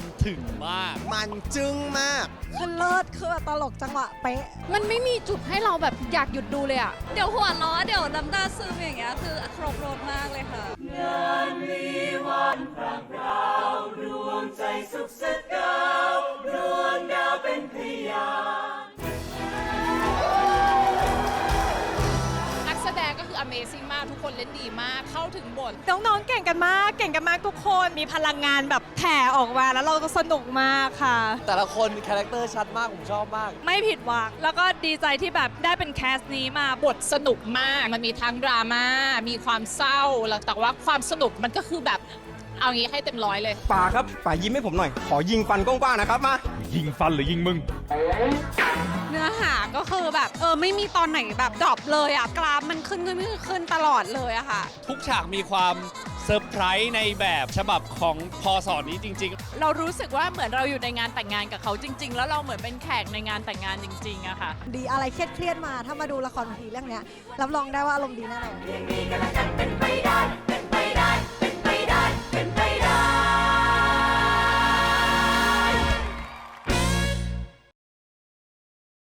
ำถึงมาก มันจึ้งมาก คือเลิศคือตลกจังหวะเป๊ะ มันไม่มีจุดให้เราแบบอยากหยุดดูเลยอะเดี๋ยวหัวล้อเดี๋ยวน้ำตาซึมอย่างเงี้ยคือครบรถมากเลยค่ะนักแส Amazing มากทุกคนเล่นดีมาก เข้าถึงบท น้องๆ เก่งกันมาก เก่งกันมากทุกคน มีพลังงานแบบแผ่ออกมาแล้วเราก็สนุกมากค่ะ แต่ละคนคาแรคเตอร์ชัดมาก ผมชอบมาก ไม่ผิดหวัง แล้วก็ดีใจที่แบบได้เป็นแคสนี้มา บทสนุกมาก มันมีทั้งดราม่า มีความเศร้า แล้วแต่ว่าความสนุกมันก็คือแบบ เอางี้ให้เต็มร้อยเลย ป่าครับป่ายิ้มให้ผมหน่อย ขอยิงฟันกว้างๆนะครับมา ยิงฟันหรือยิงมึง เนื้อหาก็คือแบบเออไม่มีตอนไหนแบบดรอปเลยอะกราฟมันขึ้นขึ้นขึ้นขึ้นตลอดเลยอะค่ะ ทุกฉากมีความเซอร์ไพรส์ในแบบฉบับของพอสอนนี้จริงๆเรารู้สึกว่าเหมือนเราอยู่ในงานแต่งงานกับเขาจริง ๆ แล้วเราเหมือนเป็นแขกในงานแต่งงานจริงๆอะค่ะ ดีอะไรเครียดๆมา ถ้ามาดูละครเวทีเรื่องเนี้ยรับรองได้ว่าอารมณ์ดีแน่นอน